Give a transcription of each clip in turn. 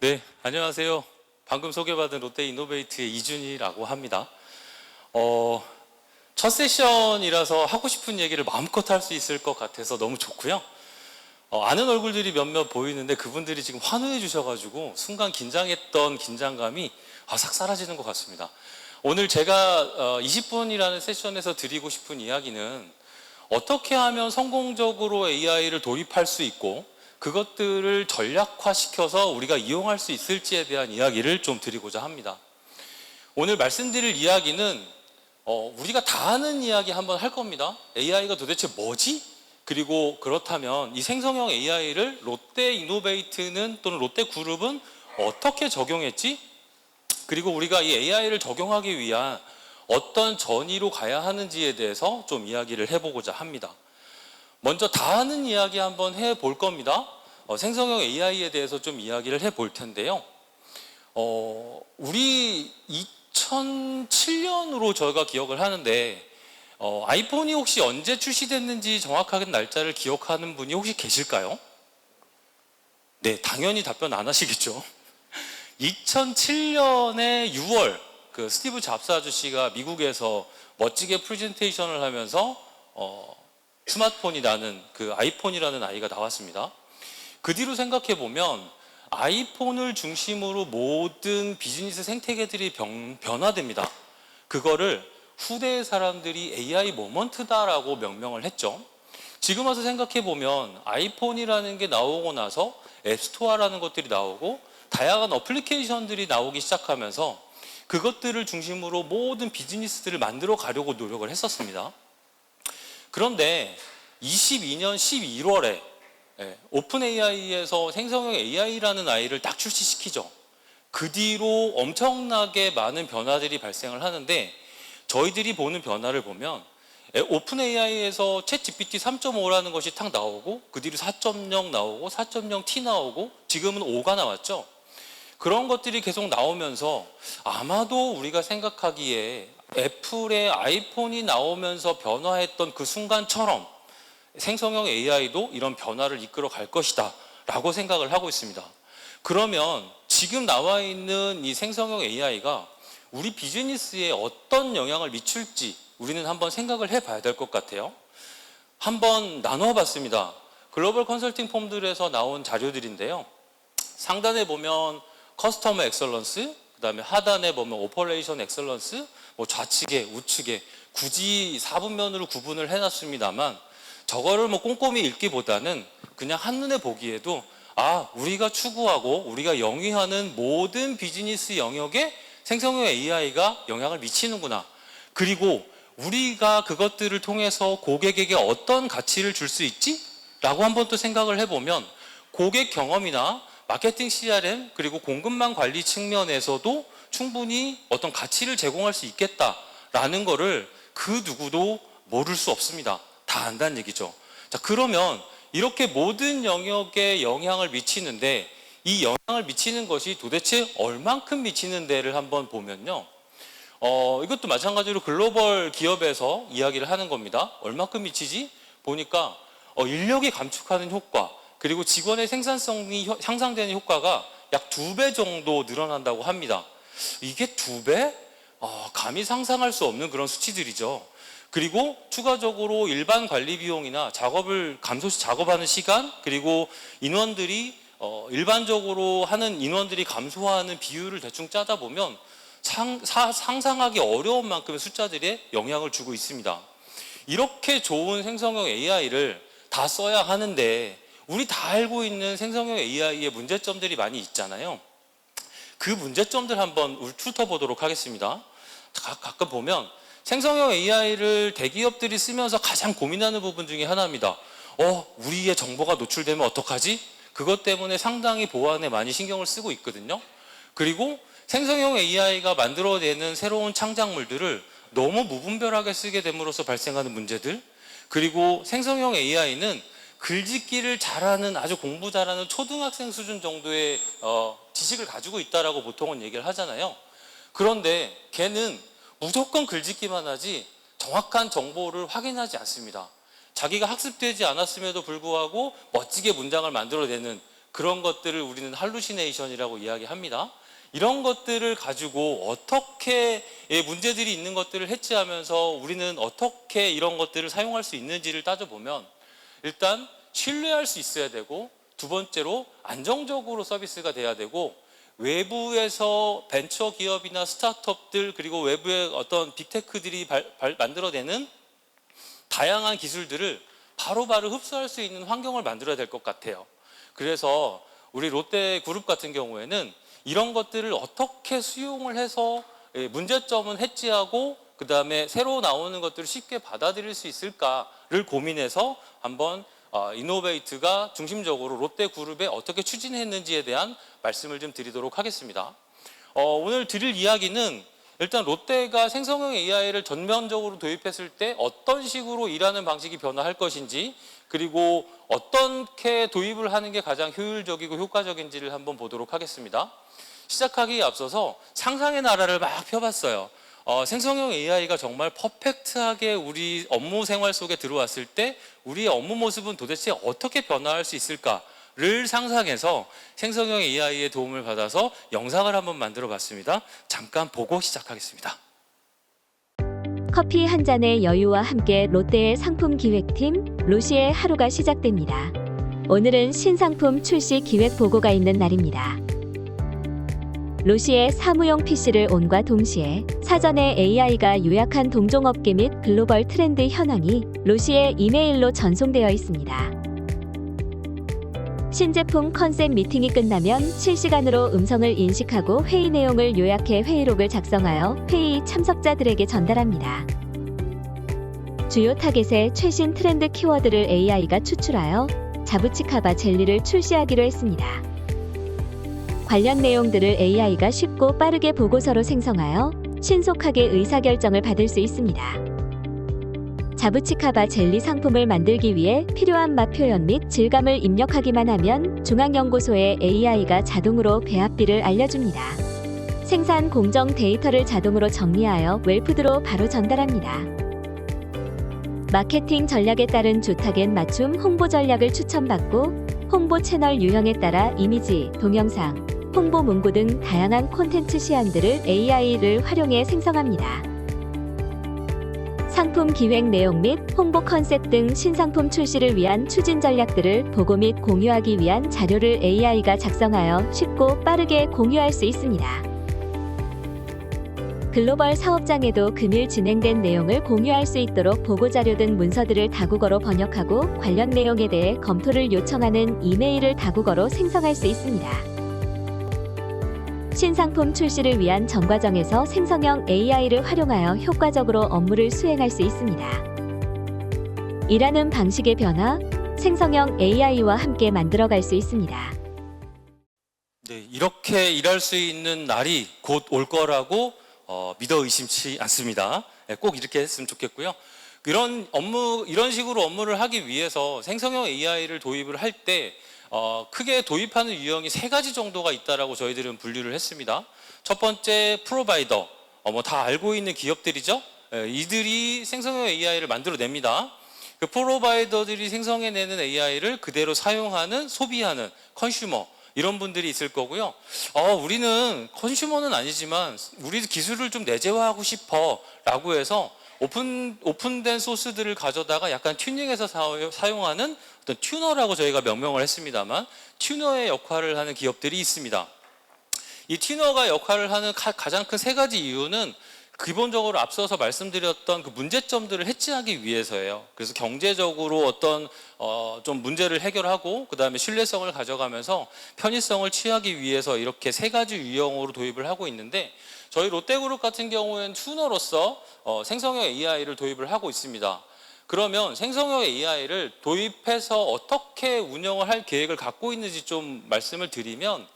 네, 안녕하세요. 방금 소개받은 롯데 이노베이트의 이준이라고 합니다. 어, 첫 세션이라서 하고 싶은 얘기를 마음껏 할 수 있을 것 같아서 너무 좋고요. 어, 아는 얼굴들이 몇몇 보이는데 그분들이 지금 환호해 주셔가지고 순간 긴장했던 긴장감이 아, 싹 사라지는 것 같습니다. 오늘 제가 어, 20분이라는 세션에서 드리고 싶은 이야기는 어떻게 하면 성공적으로 AI를 도입할 수 있고 그것들을 전략화시켜서 우리가 이용할 수 있을지에 대한 이야기를 좀 드리고자 합니다. 오늘 말씀드릴 이야기는 어, 우리가 다 아는 이야기 한번 할 겁니다. AI가 도대체 뭐지? 그리고 그렇다면 이 생성형 AI를 롯데 이노베이트는 또는 롯데 그룹은 어떻게 적용했지? 그리고 우리가 이 AI를 적용하기 위한 어떤 전의로 가야 하는지에 대해서 좀 이야기를 해보고자 합니다. 먼저 다 아는 이야기 한번 해 볼 겁니다. 어, 생성형 AI에 대해서 좀 이야기를 해 볼 텐데요. 어, 우리 2007년으로 저희가 기억을 하는데 어, 아이폰이 혹시 언제 출시됐는지 정확하게 날짜를 기억하는 분이 혹시 계실까요? 네, 당연히 답변 안 하시겠죠. 2007년에 6월 그 스티브 잡스 아저씨가 미국에서 멋지게 프레젠테이션을 하면서 어, 스마트폰이라는 그 아이폰이라는 아이가 나왔습니다. 그 뒤로 생각해 보면 아이폰을 중심으로 모든 비즈니스 생태계들이 변, 변화됩니다. 그거를 후대의 사람들이 AI 모먼트다라고 명명을 했죠. 지금 와서 생각해 보면 아이폰이라는 게 나오고 나서 앱스토어라는 것들이 나오고 다양한 어플리케이션들이 나오기 시작하면서 그것들을 중심으로 모든 비즈니스들을 만들어 가려고 노력을 했었습니다. 그런데 22년 11월에 오픈 AI에서 생성형 AI라는 아이를 딱 출시시키죠. 그 뒤로 엄청나게 많은 변화들이 발생을 하는데 저희들이 보는 변화를 보면 오픈 AI에서 챗 GPT 3.5라는 것이 탁 나오고 그 뒤로 4.0 나오고 4.0T 나오고 지금은 5가 나왔죠. 그런 것들이 계속 나오면서 아마도 우리가 생각하기에 애플의 아이폰이 나오면서 변화했던 그 순간처럼 생성형 AI도 이런 변화를 이끌어 갈 것이다 라고 생각을 하고 있습니다. 그러면 지금 나와 있는 이 생성형 AI가 우리 비즈니스에 어떤 영향을 미칠지 우리는 한번 생각을 해 봐야 될 것 같아요. 한번 나눠 봤습니다. 글로벌 컨설팅 폼들에서 나온 자료들인데요. 상단에 보면 커스터머 엑설런스, 그다음에 하단에 보면 오퍼레이션 엑설런스, 뭐 좌측에 우측에 굳이 4분면으로 구분을 해놨습니다만 저거를 뭐 꼼꼼히 읽기보다는 그냥 한눈에 보기에도 아 우리가 추구하고 우리가 영위하는 모든 비즈니스 영역에 생성형 AI가 영향을 미치는구나. 그리고 우리가 그것들을 통해서 고객에게 어떤 가치를 줄 수 있지? 라고 한번 또 생각을 해보면 고객 경험이나 마케팅 CRM 그리고 공급망 관리 측면에서도 충분히 어떤 가치를 제공할 수 있겠다라는 거를 그 누구도 모를 수 없습니다. 다 안다는 얘기죠. 자, 그러면 이렇게 모든 영역에 영향을 미치는데 이 영향을 미치는 것이 도대체 얼만큼 미치는 데를 한번 보면요. 어, 이것도 마찬가지로 글로벌 기업에서 이야기를 하는 겁니다. 얼마큼 미치지? 보니까 어, 인력이 감축하는 효과, 그리고 직원의 생산성이 향상되는 효과가 약 두 배 정도 늘어난다고 합니다. 이게 두 배? 어, 감히 상상할 수 없는 그런 수치들이죠. 그리고 추가적으로 일반 관리 비용이나 작업을 감소 작업하는 시간 그리고 인원들이 어, 일반적으로 하는 인원들이 감소하는 비율을 대충 짜다 보면 상, 사, 상상하기 어려운 만큼의 숫자들에 영향을 주고 있습니다. 이렇게 좋은 생성형 AI를 다 써야 하는데 우리 다 알고 있는 생성형 AI의 문제점들이 많이 있잖아요. 그 문제점들 한번 훑어보도록 하겠습니다. 가끔 보면 생성형 AI를 대기업들이 쓰면서 가장 고민하는 부분 중에 하나입니다. 어, 우리의 정보가 노출되면 어떡하지? 그것 때문에 상당히 보안에 많이 신경을 쓰고 있거든요. 그리고 생성형 AI가 만들어내는 새로운 창작물들을 너무 무분별하게 쓰게 됨으로써 발생하는 문제들, 그리고 생성형 AI는 글짓기를 잘하는 아주 공부 잘하는 초등학생 수준 정도의 어, 지식을 가지고 있다라고 보통은 얘기를 하잖아요. 그런데 걔는 무조건 글짓기만 하지 정확한 정보를 확인하지 않습니다. 자기가 학습되지 않았음에도 불구하고 멋지게 문장을 만들어내는 그런 것들을 우리는 할루시네이션이라고 이야기합니다. 이런 것들을 가지고 어떻게 예, 문제들이 있는 것들을 해치하면서 우리는 어떻게 이런 것들을 사용할 수 있는지를 따져보면 일단 신뢰할 수 있어야 되고 두 번째로 안정적으로 서비스가 돼야 되고 외부에서 벤처 기업이나 스타트업들 그리고 외부의 어떤 빅테크들이 발- 발- 만들어내는 다양한 기술들을 바로바로 흡수할 수 있는 환경을 만들어야 될 것 같아요. 그래서 우리 롯데 그룹 같은 경우에는 이런 것들을 어떻게 수용을 해서 예, 문제점은 해지하고 그 다음에 새로 나오는 것들을 쉽게 받아들일 수 있을까를 고민해서 한번 어, 이노베이트가 중심적으로 롯데 그룹에 어떻게 추진했는지에 대한 말씀을 좀 드리도록 하겠습니다. 어, 오늘 드릴 이야기는 일단 롯데가 생성형 AI를 전면적으로 도입했을 때 어떤 식으로 일하는 방식이 변화할 것인지 그리고 어떻게 도입을 하는 게 가장 효율적이고 효과적인지를 한번 보도록 하겠습니다. 시작하기에 앞서서 상상의 나라를 막 펴봤어요. 어, 생성형 AI가 정말 퍼펙트하게 우리 업무 생활 속에 들어왔을 때 우리의 업무 모습은 도대체 어떻게 변화할 수 있을까를 상상해서 생성형 AI의 도움을 받아서 영상을 한번 만들어 봤습니다. 잠깐 보고 시작하겠습니다. 커피 한 잔의 여유와 함께 롯데의 상품 기획팀 로시의 하루가 시작됩니다. 오늘은 신상품 출시 기획 보고가 있는 날입니다. 로시의 사무용 PC를 온과 동시에 사전에 AI가 요약한 동종업계 및 글로벌 트렌드 현황이 로시의 이메일로 전송되어 있습니다. 신제품 컨셉 미팅이 끝나면 실시간으로 음성을 인식하고 회의 내용을 요약해 회의록을 작성하여 회의 참석자들에게 전달합니다. 주요 타겟의 최신 트렌드 키워드를 AI가 추출하여 자부치카바 젤리를 출시하기로 했습니다. 관련 내용들을 AI가 쉽고 빠르게 보고서로 생성하여 신속하게 의사결정을 받을 수 있습니다. 자부치카바 젤리 상품을 만들기 위해 필요한 맛 표현 및 질감을 입력하기만 하면 중앙연구소에 AI가 자동으로 배합비를 알려줍니다. 생산 공정 데이터를 자동으로 정리하여 웰푸드로 바로 전달합니다. 마케팅 전략에 따른 주 타겟 맞춤 홍보 전략을 추천받고 홍보 채널 유형에 따라 이미지, 동영상, 홍보 문구 등 다양한 콘텐츠 시안들을 AI를 활용해 생성합니다. 상품 기획 내용 및 홍보 컨셉 등 신상품 출시를 위한 추진 전략들을 보고 및 공유하기 위한 자료를 AI가 작성하여 쉽고 빠르게 공유할 수 있습니다. 글로벌 사업장에도 금일 진행된 내용을 공유할 수 있도록 보고자료 등 문서들을 다국어로 번역하고 관련 내용에 대해 검토를 요청하는 이메일을 다국어로 생성할 수 있습니다. 신상품 출시를 위한 전 과정에서 생성형 AI를 활용하여 효과적으로 업무를 수행할 수 있습니다. 일하는 방식의 변화, 생성형 AI와 함께 만들어갈 수 있습니다. 네, 이렇게 일할 수 있는 날이 곧 올 거라고 어, 믿어 의심치 않습니다. 네, 꼭 이렇게 했으면 좋겠고요. 이런 업무 이런 식으로 업무를 하기 위해서 생성형 AI를 도입을 할 때 어, 크게 도입하는 유형이 세 가지 정도가 있다라고 저희들은 분류를 했습니다. 첫 번째 프로바이더, 어, 뭐 다 알고 있는 기업들이죠. 예, 이들이 생성형 AI를 만들어냅니다. 그 프로바이더들이 생성해내는 AI를 그대로 사용하는 소비하는 컨슈머 이런 분들이 있을 거고요. 어, 우리는 컨슈머는 아니지만 우리 기술을 좀 내재화하고 싶어라고 해서 오픈 오픈된 소스들을 가져다가 약간 튜닝해서 사- 사용하는 어떤 튜너라고 저희가 명명을 했습니다만 튜너의 역할을 하는 기업들이 있습니다. 이 튜너가 역할을 하는 가, 가장 큰 세 가지 이유는 기본적으로 앞서서 말씀드렸던 그 문제점들을 해치하기 위해서예요. 그래서 경제적으로 어떤 어, 좀 문제를 해결하고 그 다음에 신뢰성을 가져가면서 편의성을 취하기 위해서 이렇게 세 가지 유형으로 도입을 하고 있는데 저희 롯데그룹 같은 경우에는 튜너로서 어, 생성형 AI를 도입을 하고 있습니다. 그러면 생성형 AI를 도입해서 어떻게 운영을 할 계획을 갖고 있는지 좀 말씀을 드리면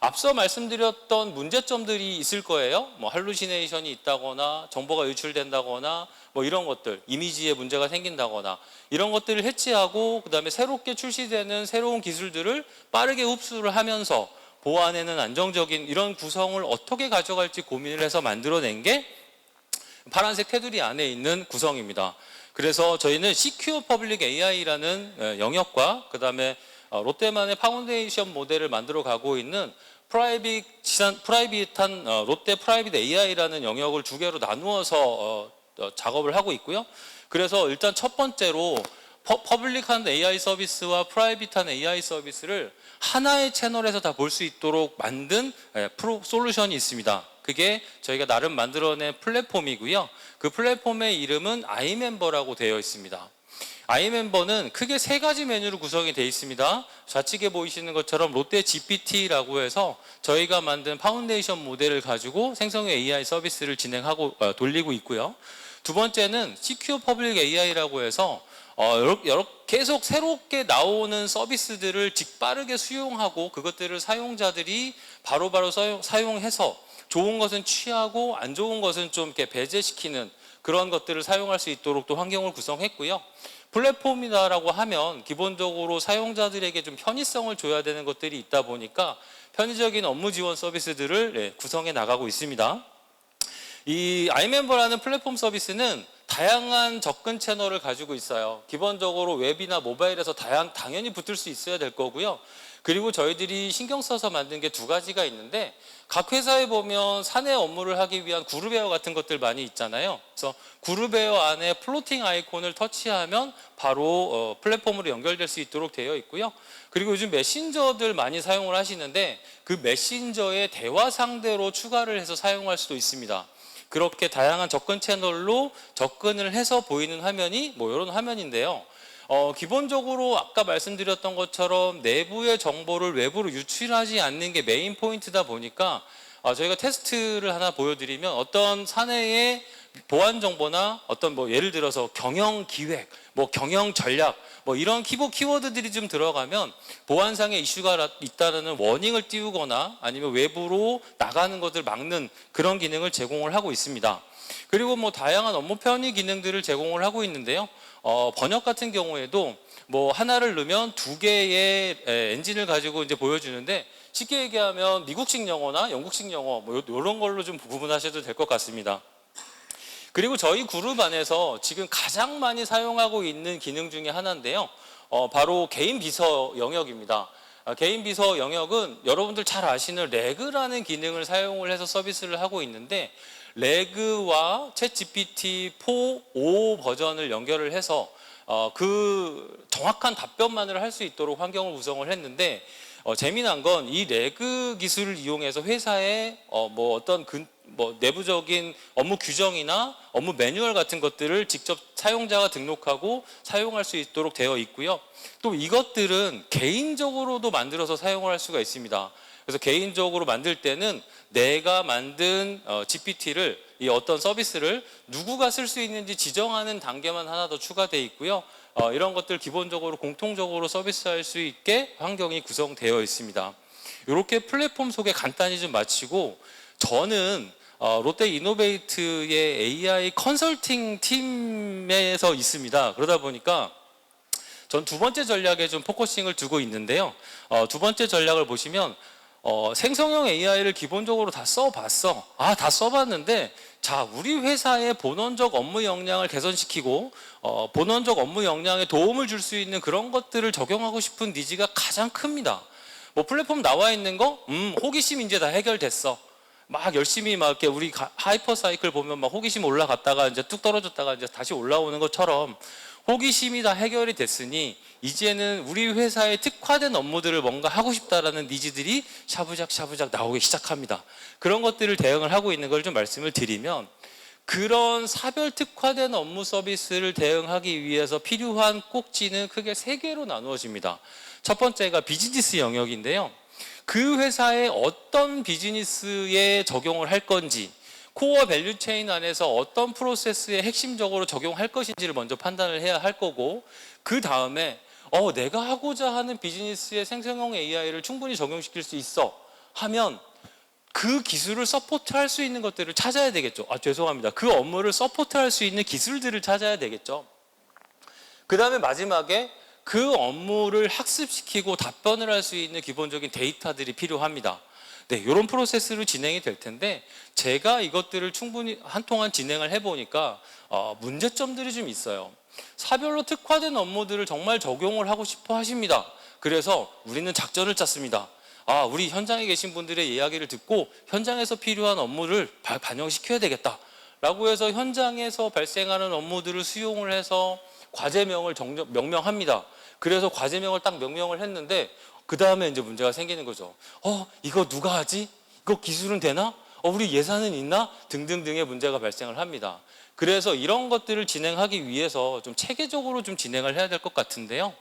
앞서 말씀드렸던 문제점들이 있을 거예요. 뭐 할루시네이션이 있다거나 정보가 유출된다거나 뭐 이런 것들, 이미지에 문제가 생긴다거나 이런 것들을 해치하고 그다음에 새롭게 출시되는 새로운 기술들을 빠르게 흡수를 하면서 보안에는 안정적인 이런 구성을 어떻게 가져갈지 고민을 해서 만들어낸 게 파란색 테두리 안에 있는 구성입니다. 그래서 저희는 Secure Public AI라는 영역과 그다음에 어, 롯데만의 파운데이션 모델을 만들어 가고 있는 프라이빗, 프라이빗한 어, 롯데 프라이빗 AI라는 영역을 두 개로 나누어서 어, 어, 작업을 하고 있고요. 그래서 일단 첫 번째로 퍼, 퍼블릭한 AI 서비스와 프라이빗한 AI 서비스를 하나의 채널에서 다 볼 수 있도록 만든 예, 프로 솔루션이 있습니다. 그게 저희가 나름 만들어낸 플랫폼이고요. 그 플랫폼의 이름은 아이멤버라고 되어 있습니다. 아이멤버는 크게 세 가지 메뉴로 구성이 되어 있습니다. 좌측에 보이시는 것처럼 롯데 GPT라고 해서 저희가 만든 파운데이션 모델을 가지고 생성형 AI 서비스를 진행하고 어, 돌리고 있고요. 두 번째는 CQ 퍼블릭 AI라고 해서 어, 여러, 여러- 계속 새롭게 나오는 서비스들을 직빠르게 수용하고 그것들을 사용자들이 바로바로 사용, 사용해서 좋은 것은 취하고 안 좋은 것은 좀 이렇게 배제시키는 그런 것들을 사용할 수 있도록 또 환경을 구성했고요. 플랫폼이다라고 하면 기본적으로 사용자들에게 좀 편의성을 줘야 되는 것들이 있다 보니까 편의적인 업무 지원 서비스들을 예, 구성해 나가고 있습니다. 이 아이멤버라는 플랫폼 서비스는 다양한 접근 채널을 가지고 있어요. 기본적으로 웹이나 모바일에서 다양, 당연히 붙을 수 있어야 될 거고요. 그리고 저희들이 신경 써서 만든 게 두 가지가 있는데 각 회사에 보면 사내 업무를 하기 위한 그룹웨어 같은 것들 많이 있잖아요. 그래서 그룹웨어 안에 플로팅 아이콘을 터치하면 바로 어, 플랫폼으로 연결될 수 있도록 되어 있고요. 그리고 요즘 메신저들 많이 사용을 하시는데 그 메신저에 대화 상대로 추가를 해서 사용할 수도 있습니다. 그렇게 다양한 접근 채널로 접근을 해서 보이는 화면이 뭐 이런 화면인데요. 어, 기본적으로 아까 말씀드렸던 것처럼 내부의 정보를 외부로 유출하지 않는 게 메인 포인트다 보니까 어, 저희가 테스트를 하나 보여드리면 어떤 사내의 보안 정보나 어떤 뭐 예를 들어서 경영 기획, 뭐 경영 전략, 뭐 이런 키보 키워드들이 좀 들어가면 보안상의 이슈가 라- 있다는 워닝을 띄우거나 아니면 외부로 나가는 것을 막는 그런 기능을 제공을 하고 있습니다. 그리고 뭐 다양한 업무 편의 기능들을 제공을 하고 있는데요. 어, 번역 같은 경우에도 뭐 하나를 넣으면 두 개의 에, 엔진을 가지고 이제 보여주는데 쉽게 얘기하면 미국식 영어나 영국식 영어 뭐 요- 요런 걸로 좀 구분하셔도 될 것 같습니다. 그리고 저희 그룹 안에서 지금 가장 많이 사용하고 있는 기능 중에 하나인데요. 어, 바로 개인 비서 영역입니다. 아, 개인 비서 영역은 여러분들 잘 아시는 레그라는 기능을 사용을 해서 서비스를 하고 있는데 레그와 챗 GPT 4, 5 버전을 연결을 해서 어, 그 정확한 답변만을 할 수 있도록 환경을 구성을 했는데 어, 재미난 건 이 레그 기술을 이용해서 회사에 어, 뭐 어떤 근, 뭐 내부적인 업무 규정이나 업무 매뉴얼 같은 것들을 직접 사용자가 등록하고 사용할 수 있도록 되어 있고요. 또 이것들은 개인적으로도 만들어서 사용을 할 수가 있습니다. 그래서 개인적으로 만들 때는 내가 만든 어, GPT를 이 어떤 서비스를 누구가 쓸 수 있는지 지정하는 단계만 하나 더 추가되어 있고요. 어, 이런 것들 기본적으로 공통적으로 서비스할 수 있게 환경이 구성되어 있습니다. 이렇게 플랫폼 소개 간단히 좀 마치고 저는 어, 롯데 이노베이트의 AI 컨설팅 팀에서 있습니다. 그러다 보니까 전 두 번째 전략에 좀 포커싱을 두고 있는데요. 어, 두 번째 전략을 보시면 어, 생성형 AI를 기본적으로 다 써봤어. 아, 다 써봤는데, 자, 우리 회사의 본원적 업무 역량을 개선시키고, 어, 본원적 업무 역량에 도움을 줄 수 있는 그런 것들을 적용하고 싶은 니즈가 가장 큽니다. 뭐 플랫폼 나와 있는 거, 음, 호기심 이제 다 해결됐어. 막 열심히 막 이렇게 우리 가- 하이퍼 사이클 보면 막 호기심 올라갔다가 이제 뚝 떨어졌다가 이제 다시 올라오는 것처럼 호기심이 다 해결이 됐으니 이제는 우리 회사의 특화된 업무들을 뭔가 하고 싶다라는 니즈들이 샤부작 샤부작 나오기 시작합니다. 그런 것들을 대응을 하고 있는 걸 좀 말씀을 드리면 그런 사별 특화된 업무 서비스를 대응하기 위해서 필요한 꼭지는 크게 세 개로 나누어집니다. 첫 번째가 비즈니스 영역인데요. 그 회사의 어떤 비즈니스에 적용을 할 건지 코어 밸류 체인 안에서 어떤 프로세스에 핵심적으로 적용할 것인지를 먼저 판단을 해야 할 거고 그 다음에 어 내가 하고자 하는 비즈니스의 생성형 AI를 충분히 적용시킬 수 있어 하면 그 기술을 서포트할 수 있는 것들을 찾아야 되겠죠. 아 죄송합니다. 그 업무를 서포트할 수 있는 기술들을 찾아야 되겠죠. 그 다음에 마지막에 그 업무를 학습시키고 답변을 할 수 있는 기본적인 데이터들이 필요합니다. 네, 이런 프로세스로 진행이 될 텐데 제가 이것들을 충분히 한동안 진행을 해보니까 어, 문제점들이 좀 있어요. 사별로 특화된 업무들을 정말 적용을 하고 싶어 하십니다. 그래서 우리는 작전을 짰습니다. 아, 우리 현장에 계신 분들의 이야기를 듣고 현장에서 필요한 업무를 바- 반영시켜야 되겠다. 라고 해서 현장에서 발생하는 업무들을 수용을 해서 과제명을 정정- 명명합니다. 그래서 과제명을 딱 명명을 했는데 그 다음에 이제 문제가 생기는 거죠. 어, 이거 누가 하지? 이거 기술은 되나? 어, 우리 예산은 있나? 등등등의 문제가 발생을 합니다. 그래서 이런 것들을 진행하기 위해서 좀 체계적으로 좀 진행을 해야 될 것 같은데요.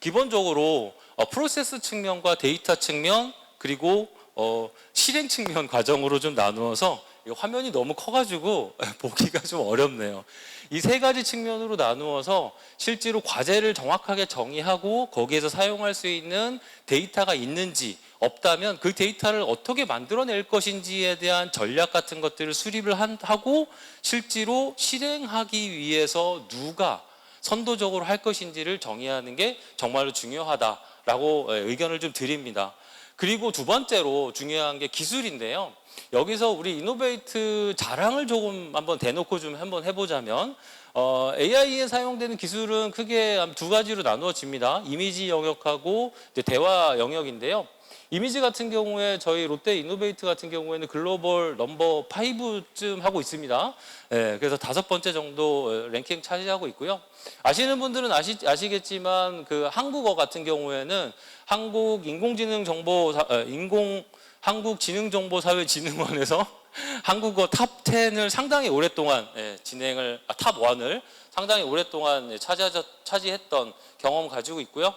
기본적으로 어, 프로세스 측면과 데이터 측면 그리고 어, 실행 측면 과정으로 좀 나누어서 이 화면이 너무 커가지고 보기가 좀 어렵네요. 이 세 가지 측면으로 나누어서 실제로 과제를 정확하게 정의하고 거기에서 사용할 수 있는 데이터가 있는지 없다면 그 데이터를 어떻게 만들어낼 것인지에 대한 전략 같은 것들을 수립을 한- 하고 실제로 실행하기 위해서 누가 선도적으로 할 것인지를 정의하는 게 정말로 중요하다라고 예, 의견을 좀 드립니다. 그리고 두 번째로 중요한 게 기술인데요. 여기서 우리 이노베이트 자랑을 조금 한번 대놓고 좀 한번 해보자면 어, AI에 사용되는 기술은 크게 한두 가지로 나누어집니다. 이미지 영역하고 이제 대화 영역인데요. 이미지 같은 경우에 저희 롯데 이노베이트 같은 경우에는 글로벌 넘버 5쯤 하고 있습니다. 예, 그래서 다섯 번째 정도 랭킹 차지하고 있고요. 아시는 분들은 아시, 아시겠지만 그 한국어 같은 경우에는 한국 인공지능 정보 사- 어, 인공 한국지능정보사회진흥원에서 한국어 탑 10을 상당히 오랫동안 예, 진행을 아, 탑 1을 상당히 오랫동안 예, 차지하자, 차지했던 경험 가지고 있고요.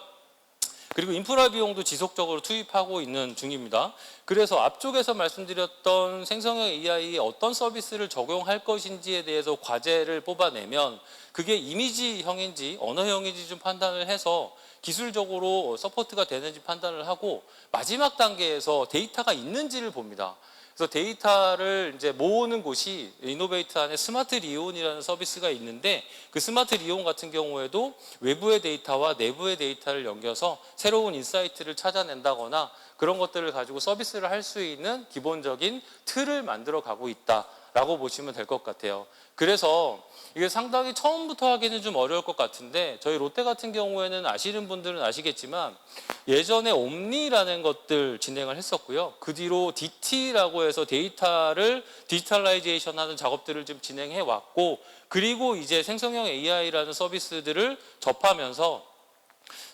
그리고 인프라 비용도 지속적으로 투입하고 있는 중입니다. 그래서 앞쪽에서 말씀드렸던 생성형 AI에 어떤 서비스를 적용할 것인지에 대해서 과제를 뽑아내면 그게 이미지형인지 언어형인지 좀 판단을 해서 기술적으로 서포트가 되는지 판단을 하고 마지막 단계에서 데이터가 있는지를 봅니다. 그래서 데이터를 이제 모으는 곳이 이노베이트 안에 스마트 리온이라는 서비스가 있는데 그 스마트 리온 같은 경우에도 외부의 데이터와 내부의 데이터를 연결해서 새로운 인사이트를 찾아낸다거나 그런 것들을 가지고 서비스를 할 수 있는 기본적인 틀을 만들어 가고 있다 라고 보시면 될 것 같아요. 그래서 이게 상당히 처음부터 하기는 좀 어려울 것 같은데 저희 롯데 같은 경우에는 아시는 분들은 아시겠지만 예전에 옴니라는 것들 진행을 했었고요. 그 뒤로 DT라고 해서 데이터를 디지털라이제이션 하는 작업들을 좀 진행해 왔고 그리고 이제 생성형 AI라는 서비스들을 접하면서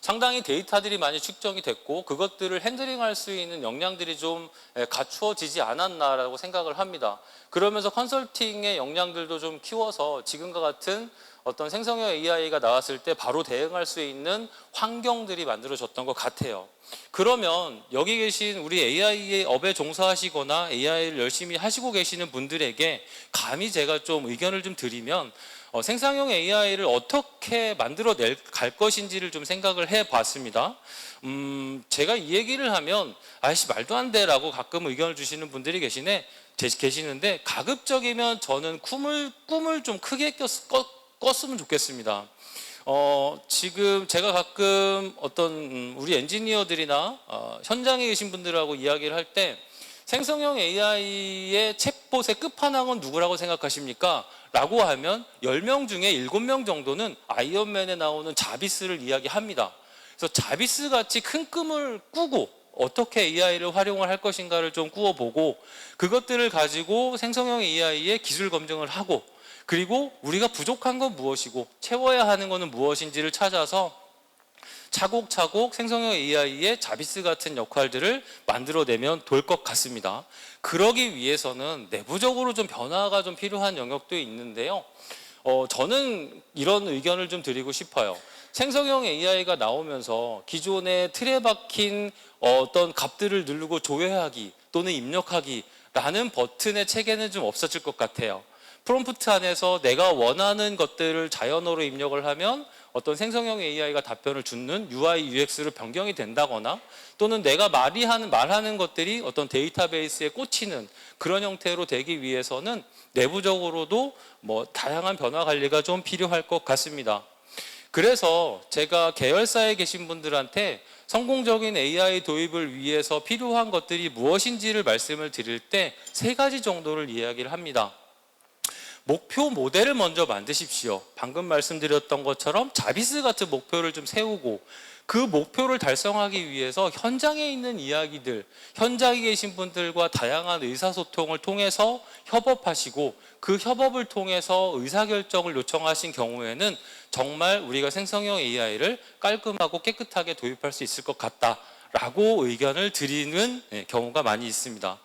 상당히 데이터들이 많이 축적이 됐고 그것들을 핸들링할 수 있는 역량들이 좀 예, 갖추어지지 않았나라고 생각을 합니다. 그러면서 컨설팅의 역량들도 좀 키워서 지금과 같은 어떤 생성형 AI가 나왔을 때 바로 대응할 수 있는 환경들이 만들어졌던 것 같아요. 그러면 여기 계신 우리 AI 업에 종사하시거나 AI를 열심히 하시고 계시는 분들에게 감히 제가 좀 의견을 좀 드리면 어, 생성형 AI를 어떻게 만들어낼 갈 것인지를 좀 생각을 해봤습니다. 음, 제가 이 얘기를 하면 아이씨 말도 안 돼라고 가끔 의견을 주시는 분들이 계시네 제- 계시는데 가급적이면 저는 꿈을 꿈을 좀 크게 꼈, 꿨, 꿨으면 좋겠습니다. 어, 지금 제가 가끔 어떤 음, 우리 엔지니어들이나 어, 현장에 계신 분들하고 이야기를 할 때 생성형 AI의 챗봇의 끝판왕은 누구라고 생각하십니까? 라고 하면 10명 중에 7명 정도는 아이언맨에 나오는 자비스를 이야기합니다. 그래서 자비스 같이 큰 꿈을 꾸고 어떻게 AI를 활용을 할 것인가를 좀 꾸어보고 그것들을 가지고 생성형 AI의 기술 검증을 하고 그리고 우리가 부족한 건 무엇이고 채워야 하는 것은 무엇인지를 찾아서 차곡차곡 생성형 AI의 자비스 같은 역할들을 만들어내면 될 것 같습니다. 그러기 위해서는 내부적으로 좀 변화가 좀 필요한 영역도 있는데요. 어, 저는 이런 의견을 좀 드리고 싶어요. 생성형 AI가 나오면서 기존에 틀에 박힌 어떤 값들을 누르고 조회하기 또는 입력하기라는 버튼의 체계는 좀 없어질 것 같아요. 프롬프트 안에서 내가 원하는 것들을 자연어로 입력을 하면 어떤 생성형 AI가 답변을 주는 UI, UX로 변경이 된다거나 또는 내가 말이 하는 말하는 것들이 어떤 데이터베이스에 꽂히는 그런 형태로 되기 위해서는 내부적으로도 뭐 다양한 변화 관리가 좀 필요할 것 같습니다. 그래서 제가 계열사에 계신 분들한테 성공적인 AI 도입을 위해서 필요한 것들이 무엇인지를 말씀을 드릴 때 세 가지 정도를 이야기를 합니다. 목표 모델을 먼저 만드십시오. 방금 말씀드렸던 것처럼 자비스 같은 목표를 좀 세우고 그 목표를 달성하기 위해서 현장에 있는 이야기들, 현장에 계신 분들과 다양한 의사소통을 통해서 협업하시고 그 협업을 통해서 의사결정을 요청하신 경우에는 정말 우리가 생성형 AI를 깔끔하고 깨끗하게 도입할 수 있을 것 같다 라고 의견을 드리는 예, 경우가 많이 있습니다.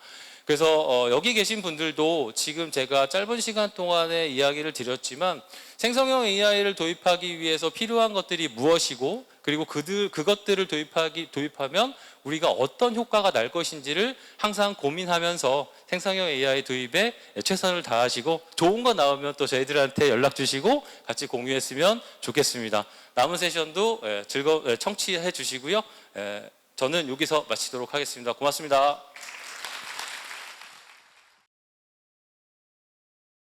그래서 어, 여기 계신 분들도 지금 제가 짧은 시간 동안에 이야기를 드렸지만 생성형 AI를 도입하기 위해서 필요한 것들이 무엇이고 그리고 그들 그것들을 도입하기 도입하면 우리가 어떤 효과가 날 것인지를 항상 고민하면서 생성형 AI 도입에 최선을 다하시고 좋은 거 나오면 또 저희들한테 연락 주시고 같이 공유했으면 좋겠습니다. 남은 세션도 예, 즐거 예, 청취해 주시고요. 예, 저는 여기서 마치도록 하겠습니다. 고맙습니다.